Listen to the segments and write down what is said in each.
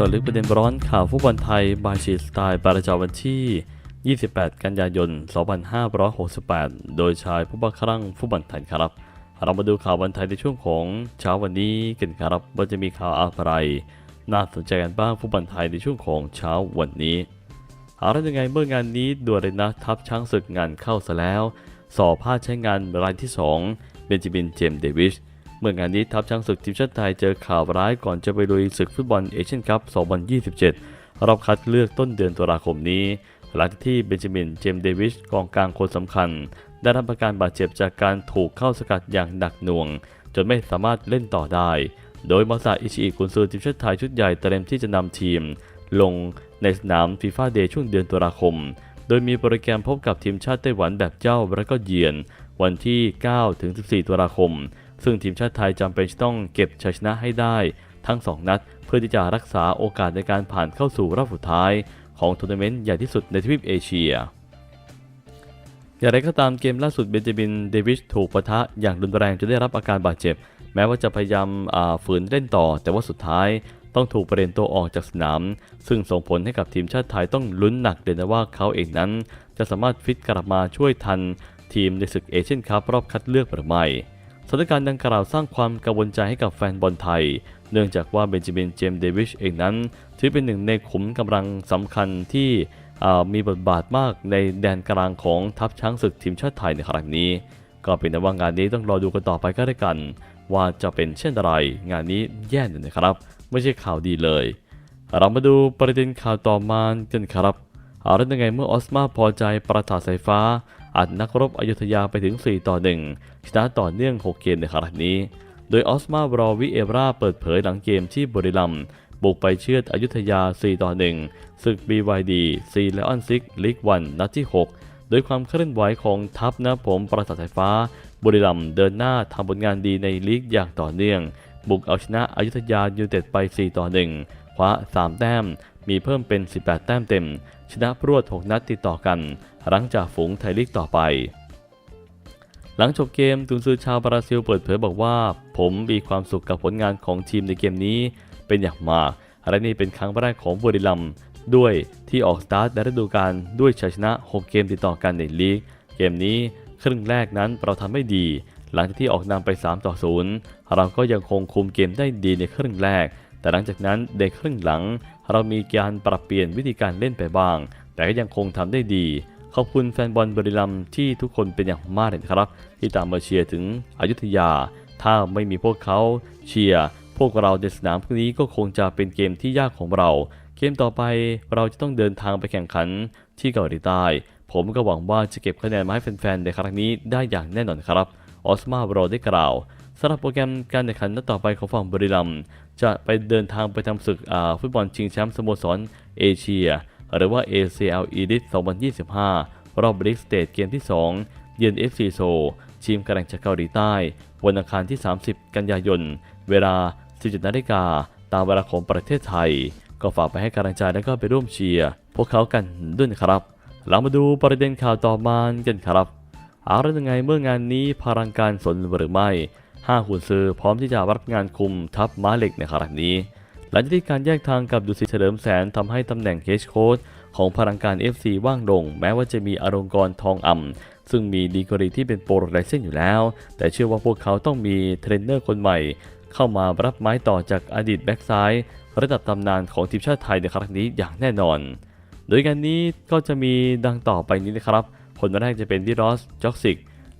จาะลึกประเด็นร้อนข่าวฟุตบอลไทยบายชีสไตล์ประจำวันที่ 28 กันยายน 2568 โดยชายผู้บังคับฟุตบอลไทยครับ เรามาดูข่าวบอลไทยในช่วงของเช้าวันนี้กันครับว่าจะมีข่าวอะไร น่าสนใจกันบ้างฟุตบอลไทยในช่วงของเช้าวันนี้เอาละยังไงเมื่องานนี้ด่วนเลยนะทัพช้างศึกงานเข้าซะแล้ว สอบพลาใช้งานรายที่ 2 เบนจามินเจมส์เดวิส เมื่องานนี้ทัพช้างศึกทีมชาติไทยเจอข่าวร้ายก่อนจะไปลุยศึกฟุตบอลเอเชียนคัพ 2027 รอบคัดเลือกต้นเดือนตุลาคมนี้ หลังที่เบนจามิน เจมส์เดวิสกองกลางคนสำคัญ ได้รับอาการบาดเจ็บจากการถูกเข้าสกัดอย่างหนักหน่วง จนไม่สามารถเล่นต่อได้ โดยมาซาอิชิอิกุนซือทีมชาติไทยชุดใหญ่เตรียมที่จะนำทีม ลงในสนามฟีฟ่าเดย์ช่วงเดือนตุลาคม โดยมีโปรแกรมพบกับทีมชาติไต้หวันแบบเจ้าและก็เยือน วันที่9ถึง14 ตุลาคม ซึ่งทีมชาติไทยจำเป็นต้องเก็บชัยชนะให้ได้ทั้ง 2 นัด เพื่อที่จะรักษาโอกาสในการผ่านเข้าสู่รอบสุดท้าย ของทัวร์นาเมนต์ใหญ่ที่สุดในทวีปเอเชีย อย่างไรก็ตามเกมล่าสุดเบนจามินเดวิสถูกปะทะอย่างรุนแรงจนได้รับอาการบาดเจ็บ แม้ว่าจะพยายามฝืนเล่นต่อ แต่ว่าสุดท้ายต้องถูกประเด็นตัวออกจากสนาม ซึ่งส่งผลให้กับทีมชาติไทยต้องลุ้นหนักเลยนะว่าเขาเองนั้น จะสามารถฟิตกลับมาช่วยทันทีมในศึกเอเชียนคัพรอบคัดเลือกหรือไม่ สถานการณ์ดังกล่าวสร้างความกังวลใจให้กับแฟนบอลไทย เนื่องจากว่าเบนจามินเจมส์เดวิชเองนั้น ถือเป็นหนึ่งในขุมกำลังสำคัญที่มีบทบาทมากในแดนกลางของทัพช้างศึกทีมชาติไทยในครั้งนี้ ก็เป็นแต่ว่างานนี้ต้องรอดูกันต่อไปก็ได้กัน ว่าจะเป็นเช่นไร งานนี้แย่เลยนะครับ ไม่ใช่ข่าวดีเลย เรามาดูประเด็นข่าวต่อมากันครับ เอาเรื่องยังไงเมื่อออสมาพอใจประสาทสายฟ้า อัดนักรบอยุธยาไปถึง 4 ต่อ 1 ชนะต่อเนื่อง 6 เกมในครั้งนี้ โดยออสมาบรอวิเอราเปิดเผยหลังเกมที่บริลัมย์บุกไปเชือดอยุธยา 4 ต่อ 1 ศึก BYD 4และออนซิกลีกวันนัดที่ 6 โดยความเคลื่อนไหวของทัพนะผมประสาทสายฟ้า บุรีรัมย์เดินหน้าทำผลงานดีในลีกอย่างต่อเนื่อง บุกเอาชนะอยุธยายูเต็ดไป 4 ต่อ 1 คว้า 3 แต้ม มีเพิ่มเป็น 18 แต้มเต็ม ชนะพรวด 6 นัดติดต่อกัน หลังจากฝูงไทยลีกต่อไป หลังจบเกมตุนซือชาวบราซิลเปิดเผยบอกว่า ผมมีความสุขกับผลงานของทีมในเกมนี้ เป็นอย่างมากและนี่เป็นครั้งแรกของบุรีรัมย์ด้วยที่ออกสตาร์ทในฤดูกาลด้วยชัยชนะ 6 เกมติดต่อกันในลีก เกมนี้ครึ่งแรกนั้นเราทำไม่ดี หลังจากที่ออกนำไป 3 ต่อ 0 เราก็ยังคงคุมเกมได้ดีในครึ่งแรก แต่หลังจากนั้นในครึ่งหลัง เรามีการปรับเปลี่ยนวิธีการเล่นไปบ้าง แต่ก็ยังคงทำได้ดี ขอบคุณแฟนบอลบริลัมที่ทุกคนเป็นอย่างมากเลยครับ ที่ตามมาเชียร์ถึงอยุธยา ถ้าไม่มีพวกเขาเชียร์พวกเราในสนามพวกนี้ก็คงจะเป็นเกมที่ยากของเรา เกมต่อไปเราจะต้องเดินทางไปแข่งขันที่เกาหลีใต้ ผมก็หวังว่าจะเก็บคะแนนมาให้แฟนๆในครั้งนี้ได้อย่างแน่นอนครับ ออสมาบรอได้กล่าว สำหรับโปรแกรมการแข่งขันนัดต่อไปของฝั่งบริลัมย์จะไปเดินทางไปทำศึกฟุตบอลชิงแชมป์สโมสรเอเชีย หรือว่า ACL Elite 2025 รอบบิ๊กสเตจเกมที่ 2 เยือน FC โซทีมกำลังจาเกาหลีใต้ วันอังคารที่ 30 กันยายน เวลา 17นาฬิกาตามเวลาของประเทศไทย ก็ฝากไปให้กำลังใจแล้วก็ไปร่วมเชียร์พวกเขากันด้วยครับ เรามาดูประเด็นข่าวต่อมากันครับ เอาแล้วยังไงเมื่องานนี้พลังการสนหรือไม่ ห้าหุ่นซื้อพร้อมที่จะรับงานคุมทัพม้าเหล็กในครั้งนี้ หลังจากที่การแยกทางกับดุสิตเฉลิมแสนทำให้ตำแหน่งเฮดโค้ชของพลังการ FC ว่างลงแม้ว่าจะมีอารมณ์กรทองอ่ำซึ่งมีดีกรีที่เป็นโปรไลเซนอยู่แล้ว แต่เชื่อว่าพวกเขาต้องมีเทรนเนอร์คนใหม่ เข้ามารับไม้ต่อจากอดีตแบ็กซ้ายระดับตำนานของทีมชาติไทยในครั้งนี้อย่างแน่นอน โดยงานนี้ก็จะมีดังต่อไปนี้นะครับ คนแรกจะเป็นดิรอสจ็อกซิก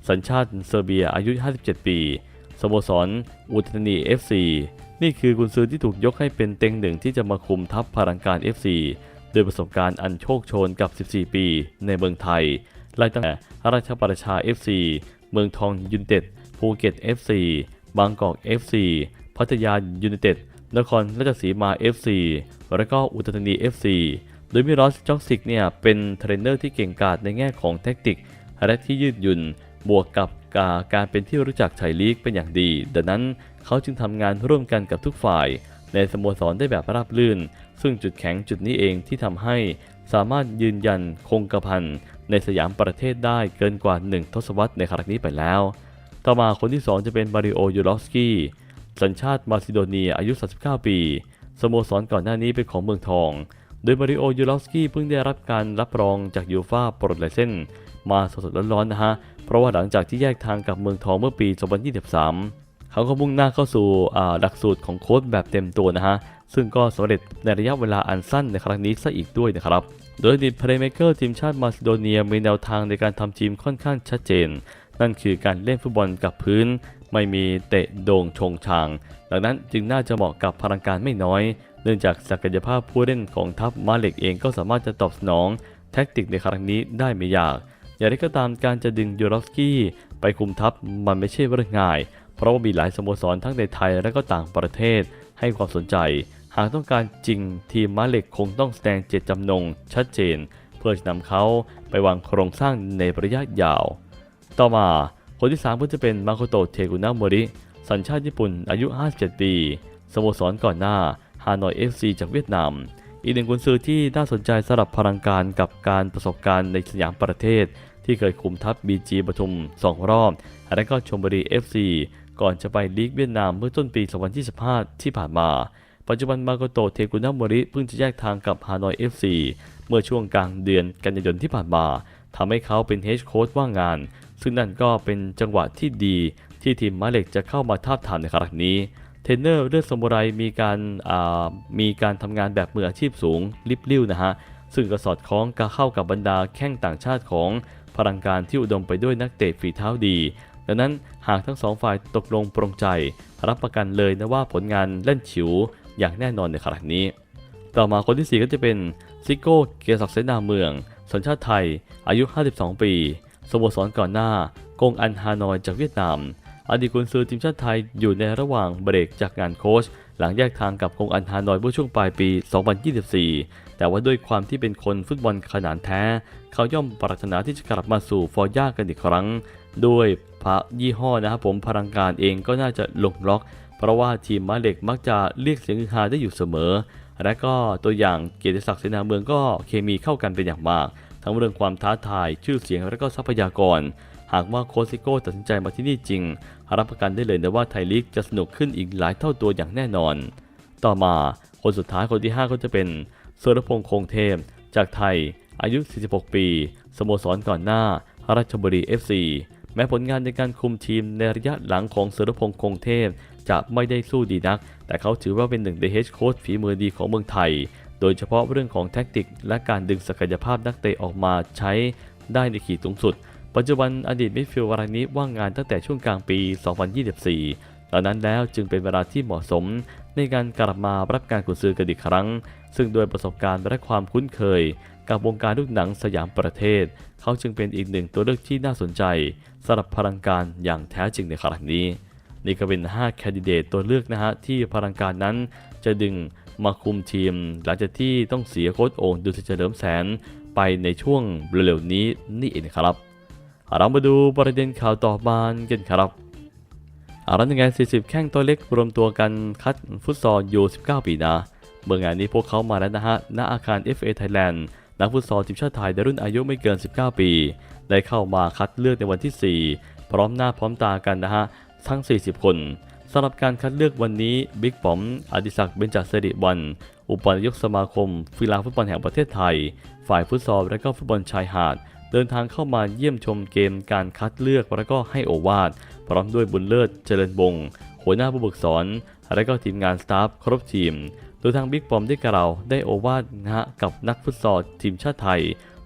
สัญชาติเซอร์เบียอายุ 57 ปี สโมสรอุตานี FC นี่คือกุนซือที่ถูกยกให้เป็นเต็งหนึ่งที่จะมาคุมทัพพลังการ FC โดยประสบการณ์อันโชคโชนกับ 14 ปี ในเมืองไทย ไล่ตั้งแต่ราชประชา FC เมืองทองยูนเต็ด ภูเก็ต FC บางกอก FC พัทยายูนเต็ด นครราชสีมา FC และก็อุตานี FC โดยมิรอสจ็อกซิกเนี่ยเป็นเทรนเนอร์ที่เก่งกาจในแง่ของแท็กติก และที่ยืดหยุ่น บวกกับ กาการเป็นที่รู้จักไทยลีกเป็นอย่างดี ดังนั้นเขาจึงทำงานร่วมกันกับทุกฝ่าย ในสโมสรได้แบบราบรื่น ซึ่งจุดแข็งจุดนี้เองที่ทำให้สามารถยืนยันคงกระพันในสยามประเทศได้เกินกว่า 1 ทศวรรษในครั้งนี้ไปแล้ว ต่อมาคนที่ 2 จะเป็นบาริโอยูรอฟสกี้สัญชาติมาซิโดเนียอายุ 39 ปี สโมสรก่อนหน้านี้เป็นของเมืองทอง โดยมาริโอยูรอฟสกี้เพิ่งได้รับการรับรองจากยูฟ่าปลดไลเซน มาสดๆร้อนๆนะฮะ เพราะว่าหลังจากที่แยกทางกับเมืองทองเมื่อปี 2023 เขาก็มุ่งหน้าเข้าสู่หลักสูตรของโค้ชแบบเต็มตัวนะฮะ ซึ่งก็สำเร็จในระยะเวลาอันสั้นในครั้งนี้ซะอีกด้วยนะครับ โดยดีตเพลย์เมเกอร์ทีมชาติมาซิโดเนียมีแนวทางในการทำทีมค่อนข้างชัดเจน นั่นคือการเล่นฟุตบอลกับพื้น ไม่มีเตะโด่งชงชาง ดังนั้นจึงน่าจะเหมาะกับพลังการไม่น้อย เนื่องจากศักยภาพผู้เล่นของทัพมาเล็กเองก็สามารถจะตอบสนองแท็กติกในครั้งนี้ได้ไม่ยาก อย่างไรก็ตามการจะดึงยูรอฟสกี้ไปคุมทัพมันไม่ใช่เรื่องง่าย เพราะว่ามีหลายสโมสรทั้งในไทยและก็ต่างประเทศให้ความสนใจ หากต้องการจริงทีมม้าเหล็กคงต้องแสดงเจตจำนงชัดเจน เพื่อจะนำเขาไปวางโครงสร้างในระยะยาว ต่อมาคนที่3ก็จะเป็นมาโคโตะเทกุนะโมริ สัญชาติญี่ปุ่นอายุ 57 ปีสโมสรก่อนหน้าฮานอย FC จากเวียดนาม อีกหนึ่งกุนซือที่น่าสนใจสำหรับพลังการกับการประสบการณ์ในสยามประเทศ ที่เคยคุมทัพ BG ปทุม 2 รอบ และก็ชมบุรี FC ก่อนจะไปลีกเวียดนามเมื่อต้นปี 2025 ที่ผ่านมา ปัจจุบันมาโกโตเทกุนะโมริ เพิ่งจะแยกทางกับฮานอย FC เมื่อช่วงกลางเดือนกันยายนที่ผ่านมาทำให้เขาเป็นเฮดโค้ชว่างงาน ซึ่งนั่นก็เป็นจังหวะที่ดี ที่ทีมมาเล็กจะเข้ามาทาบทามในครั้งนี้เทรนเนอร์เลือดสมุไรมีการมีการทำงานแบบมืออาชีพสูงลิบลิ่วนะฮะซึ่งก็สอดคล้องกับเข้ากับบรรดาแข้งต่างชาติของ พลังการที่อุดมไปด้วยนักเตะฝีเท้าดี ดังนั้นหากทั้งสองฝ่ายตกลงปรงใจ รับประกันเลยนะว่าผลงานเล่นฉิวอย่างแน่นอนในครั้งนี้ ต่อมาคนที่ 4 ก็จะเป็นซิโก้เกียรศักดิ์เสนาเมือง สัญชาติไทย อายุ 52 ปี สโมสรก่อนหน้า กงอันฮานอยจากเวียดนาม อดีตกุนซือทีมชาติไทยอยู่ในระหว่างเบรกจากงานโค้ชหลังแยกทางกับกงอันฮานอยเมื่อช่วงปลายปี 2024 แต่ว่าด้วยความที่เป็นคนฟุตบอลขนาดแท้ เขาย่อมปรารถนาที่จะกลับมาสู่ฟอร์ย่ากันอีกครั้ง ด้วยพระยี่ห้อนะครับผมพลังการเองก็น่าจะลงล็อก เพราะว่าทีมม้าเหล็กมักจะเรียกเสียงฮือฮาได้อยู่เสมอ และก็ตัวอย่างเกียรติศักดิ์เสนาเมืองก็เคมีเข้ากันเป็นอย่างมาก ทั้งเรื่องความท้าทายชื่อเสียงและก็ทรัพยากร หากว่าโคชซิโก้ตัดสินใจมาที่นี่จริง รับประกันได้เลยนะว่าไทยลีกจะสนุกขึ้นอีกหลายเท่าตัวอย่างแน่นอน ต่อมาคนสุดท้ายคนที่ 5 ก็จะเป็นเสรพงษ์คงเทพ จากไทย อายุ 46 ปี สโมสรก่อนหน้า ราชบุรี FC แม้ผลงานในการคุมทีมในระยะหลังของเสรพงษ์คงเทพ จะไม่ได้สู้ดีนัก แต่เขาถือว่าเป็นหนึ่งในเฮดโค้ชฝีมือดีของเมืองไทย โดยเฉพาะเรื่องของแท็กติก และการดึงศักยภาพนักเตะออกมาใช้ได้ในขีดสูงสุด ปัจจุบันอดีตมิดฟิลด์รายนี้ว่างงานตั้งแต่ช่วงกลางปี 2024 ดังนั้นแล้วจึงเป็นเวลาที่เหมาะสม ในการกลับมารับการกุนซือกันอีกครั้ง ซึ่งโดยประสบการณ์และความคุ้นเคย กับวงการลูกหนังสยามประเทศ เขาจึงเป็นอีกหนึ่งตัวเลือกที่น่าสนใจสำหรับพลังการอย่างแท้จริงในครั้งนี้ นี่ก็เป็น 5 แคนดิเดตตัวเลือกนะฮะที่พลังการนั้นจะดึงมาคุมทีม หลังจากที่ต้องเสียโค้ชโอ่งดูสิเฉลิมแสนไปในช่วงเร็วๆนี้นี่เองครับ เรามาดูประเด็นข่าวต่อมากันครับอารันงาน 40 แข้งตัวเล็กรวมตัวกันคัดฟุตซอลยู19 ปีนะเมื่องานนี้พวกเขามาแล้วนะฮะณอาคาร FA Thailand นักฟุตซอลทีมชาติไทยในรุ่นอายุไม่เกิน 19 ปี ได้เข้ามาคัดเลือกในวันที่ 4 พร้อมหน้าพร้อมตากันนะฮะ ทั้ง 40 คนสำหรับการคัดเลือกวันนี้บิ๊กป๋อมอดิศักดิ์เบญจสิริวัน อุปนายกสมาคมฟีลาฟุตบอลแห่งประเทศไทย ฝ่ายฟุตซอลและก็ฟุตบอลชายหาด เดินทางเข้ามาเยี่ยมชมเกมการคัดเลือกและก็ให้โอวาทพร้อมด้วยบุญเลิศเจริญบงหัวหน้าผู้ฝึกสอนและก็ทีมงานสตาฟครบทีม โดยทางบิ๊กปอมได้กล่าวได้โอวาทนะฮะกับนักฟุตซอลทีมชาติไทย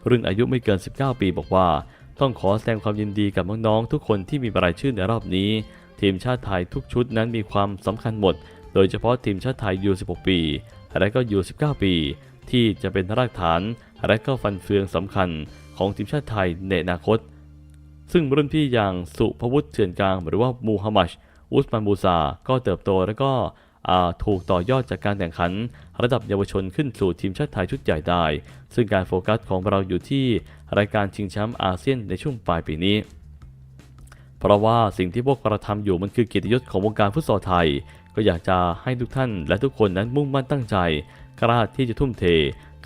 รุ่นอายุไม่เกิน 19 ปีบอกว่า ต้องขอแสดงความยินดีกับน้องๆทุกคนที่มีรายชื่อในรอบนี้ ทีมชาติไทยทุกชุดนั้นมีความสำคัญหมด โดยเฉพาะทีมชาติไทย U16 ปีและก็ U19 ปี ที่จะเป็นรากฐานและก็ฟันเฟืองสำคัญ ของทีมชาติไทยในอนาคต ซึ่งรุ่นพี่อย่างสุภวุฒิเถื่อนกลาง หรือว่ามูฮัมหมัดอุสมานบูซา ก็เติบโตและก็ถูกต่อยอดจากการแข่งขัน ระดับเยาวชนขึ้นสู่ทีมชาติไทยชุดใหญ่ได้ ซึ่งการโฟกัสของเราอยู่ที่รายการชิงแชมป์อาเซียนในช่วงปลายปีนี้ เพราะว่าสิ่งที่พวกเราทำอยู่มันคือเกียรติยศของวงการฟุตซอลไทย ก็อยากจะให้ทุกท่านและทุกคนนั้นมุ่งมั่นตั้งใจ กล้าที่จะทุ่มเท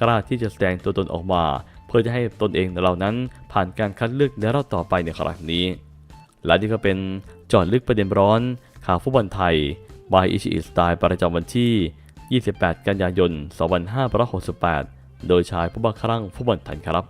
กล้าที่จะแสดงตัวตนออกมา เพื่อจะให้ตนเองเหล่านั้นผ่านการคัดเลือกในรอบต่อไปในครั้งนี้ และนี่ก็เป็นจอดลึกประเด็นร้อน ข่าวฟุตบอลไทยบายอิชิอิสไตล์ประจำวันที่ 28 กันยายน 2568 โดยชายผู้บังคลั่งฟุตบอลไทยครับ